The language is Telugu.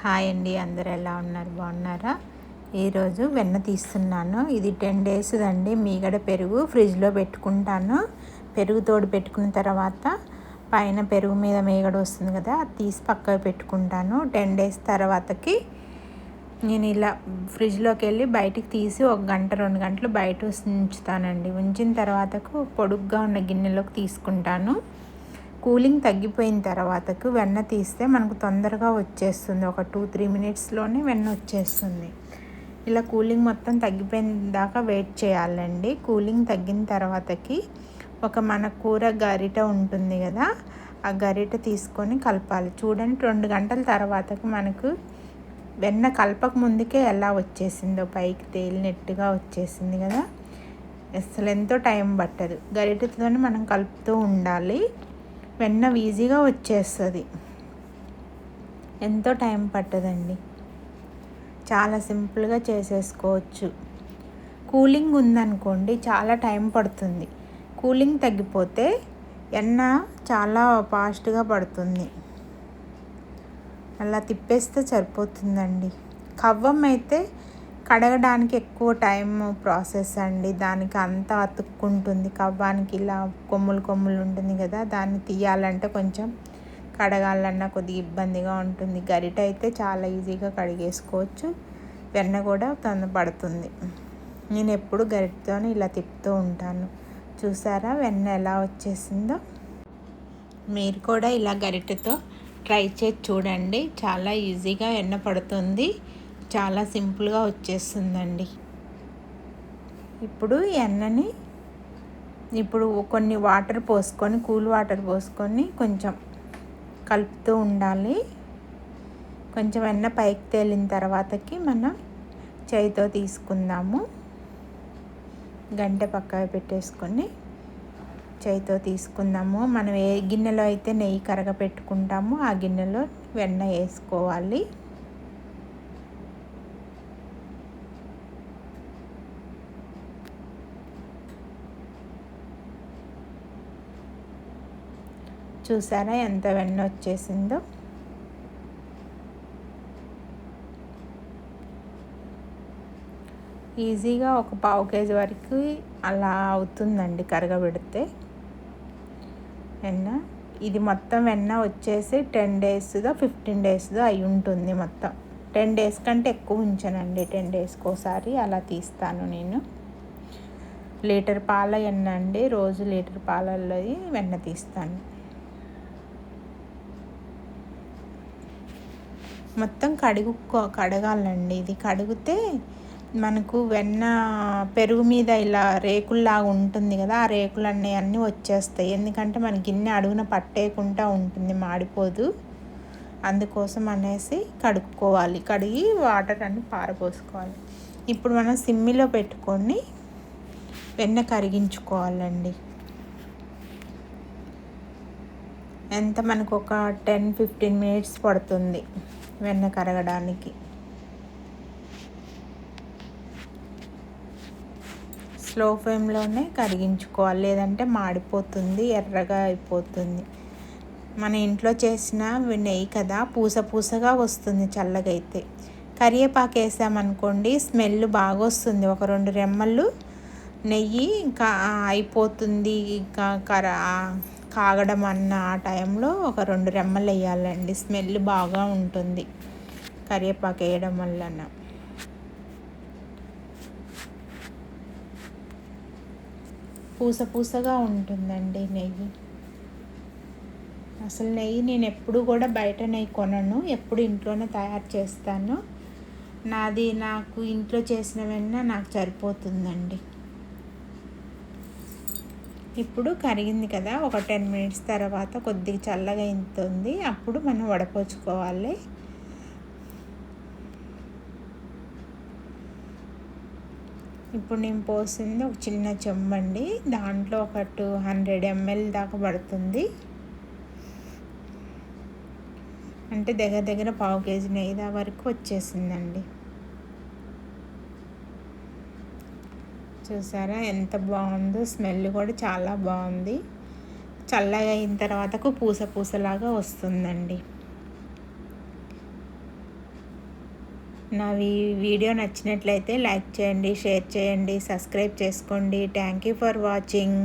హాయ్ అండి అందరు ఎలా ఉన్నారు? బాగున్నారా? ఈరోజు వెన్న తీస్తున్నాను. ఇది టెన్ డేస్ అండి మీగడ పెరుగు ఫ్రిడ్జ్లో పెట్టుకుంటాను. పెరుగు తోడు పెట్టుకున్న తర్వాత పైన పెరుగు మీద మీగడ వస్తుంది కదా అది తీసి పక్కకు పెట్టుకుంటాను. టెన్ డేస్ తర్వాతకి నేను ఇలా ఫ్రిడ్జ్లోకి వెళ్ళి బయటికి తీసి ఒక గంట రెండు గంటలు బయట ఉంచుతానండి. ఉంచిన తర్వాతకు పొడుగ్గా ఉన్న గిన్నెలోకి తీసుకుంటాను. కూలింగ్ తగ్గిపోయిన తర్వాతకు వెన్న తీస్తే మనకు తొందరగా వచ్చేస్తుంది. ఒక టూ త్రీ మినిట్స్లోనే వెన్న వచ్చేస్తుంది. ఇలా కూలింగ్ మొత్తం తగ్గిపోయిన దాకా వెయిట్ చేయాలండి. కూలింగ్ తగ్గిన తర్వాతకి ఒక మన కూర గరిట ఉంటుంది కదా ఆ గరిట తీసుకొని కలపాలి. చూడండి రెండు గంటల తర్వాతకి మనకు వెన్న కలపక ముందుకే ఎలా వచ్చేసిందో పైకి తేలినట్టుగా వచ్చేసింది కదా. అసలు ఎంతో టైం పట్టదు. గరిటతోనే మనం కలుపుతూ ఉండాలి. వెన్న ఈజీగా వచ్చేస్తుంది. ఎంతో టైం పట్టదండి. చాలా సింపుల్గా చేసేసుకోవచ్చు. కూలింగ్ ఉందనుకోండి చాలా టైం పడుతుంది. కూలింగ్ తగ్గిపోతే ఎన్న చాలా ఫాస్ట్గా పడుతుంది. అలా తిప్పేస్తే సరిపోతుందండి. కవ్వం అయితే కడగడానికి ఎక్కువ టైం ప్రాసెస్ అండి. దానికి అంతా అతుక్కుంటుంది. కవ్వానికి ఇలా కొమ్ములు కొమ్ములు ఉంటుంది కదా దాన్ని తీయాలంటే కొంచెం కడగాలన్నా కొద్దిగా ఇబ్బందిగా ఉంటుంది. గరిట అయితే చాలా ఈజీగా కడిగేసుకోవచ్చు. వెన్న కూడా తొందర పడుతుంది. నేను ఎప్పుడు గరిటతోనే ఇలా తిప్పుతూ ఉంటాను. చూసారా వెన్న ఎలా వచ్చేసిందో? మీరు కూడా ఇలా గరిటతో ట్రై చేసి చూడండి. చాలా ఈజీగా వెన్న పడుతుంది. చాలా సింపుల్గా వచ్చేస్తుందండి. ఇప్పుడు ఎన్నని ఇప్పుడు కొన్ని వాటర్ పోసుకొని కూల్ వాటర్ పోసుకొని కొంచెం కలుపుతూ ఉండాలి. కొంచెం వెన్న పైకి తేలిన తర్వాతకి మనం చేయితో తీసుకుందాము. గంట పక్కన పెట్టేసుకొని చేయితో తీసుకుందాము. మనం ఏ గిన్నెలో అయితే నెయ్యి కరగ పెట్టుకుంటామో ఆ గిన్నెలో వెన్న వేసుకోవాలి. చూసారా ఎంత వెన్న వచ్చేసిందో? ఈజీగా ఒక పావు కేజీ వరకు అలా అవుతుందండి కరగబెడితే వెన్న ఇది మొత్తం వెన్న వచ్చేసి టెన్ డేస్దో ఫిఫ్టీన్ డేస్దో అయి ఉంటుంది మొత్తం. టెన్ డేస్ కంటే ఎక్కువ ఉంచానండి టెన్ డేస్కి ఒకసారి అలా తీస్తాను నేను. లీటర్ పాల వెన్న అండి రోజు లీటర్ పాలల్లో వెన్న తీస్తాను. మొత్తం కడుగు కడగాలండి. ఇది కడిగితే మనకు వెన్న పెరుగు మీద ఇలా రేకుల్లాగా ఉంటుంది కదా ఆ రేకులు అన్నీ అన్నీ వచ్చేస్తాయి. ఎందుకంటే మన గిన్నె అడుగున పట్టేయకుండా ఉంటుంది మాడిపోదు. అందుకోసం అనేసి కడుక్కోవాలి. కడిగి వాటర్ అన్ని పారపోసుకోవాలి ఇప్పుడు మనం సిమ్మిలో పెట్టుకొని వెన్న కరిగించుకోవాలండి. ఎంత? మనకు ఒక టెన్ ఫిఫ్టీన్ మినిట్స్ పడుతుంది. వెన్న కరగడానికి. స్లో ఫ్లేమ్లోనే కరిగించుకోవాలి. లేదంటే మాడిపోతుంది ఎర్రగా అయిపోతుంది. మన ఇంట్లో చేసిన నెయ్యి కదా పూస పూసగా వస్తుంది చల్లగైతే. కరివేపాకు వేసామనుకోండి స్మెల్ బాగా వస్తుంది ఒక రెండు రెమ్మలు నెయ్యి ఇంకా అయిపోతుంది ఇంకా కర కాగడం అన్న ఆ టైంలో ఒక రెండు రెమ్మలు వేయాలండి. స్మెల్ బాగా ఉంటుంది కరివేపాకు వేయడం వలన పూస పూసగా ఉంటుందండి నెయ్యి. అసలు నెయ్యి నేను ఎప్పుడు కూడా బయట నెయ్యి కొనను. ఎప్పుడు ఇంట్లోనే తయారు చేస్తాను. నాది నాకు ఇంట్లో చేసిన వెన్న నాకు సరిపోతుందండి. ఇప్పుడు కరిగింది కదా ఒక టెన్ మినిట్స్ తర్వాత కొద్దిగా చల్లగా ఇంతుంది అప్పుడు మనం వడపోచుకోవాలి. ఇప్పుడు నేను పోసింది ఒక చిన్న చెంబండి దాంట్లో ఒక టూ హండ్రెడ్ ఎంఎల్ దాకా పడుతుంది. అంటే దగ్గర దగ్గర పావు కేజీ నెయ్యి వరకు వచ్చేసిందండి. చూసారా? ఎంత బాగుందో. స్మెల్ కూడా చాలా బాగుంది. చల్లగా అయిన తర్వాతకు పూస పూసలాగా వస్తుందండి. నా వీడియో నచ్చినట్లయితే లైక్ చేయండి షేర్ చేయండి సబ్స్క్రైబ్ చేసుకోండి. Thank you for watching.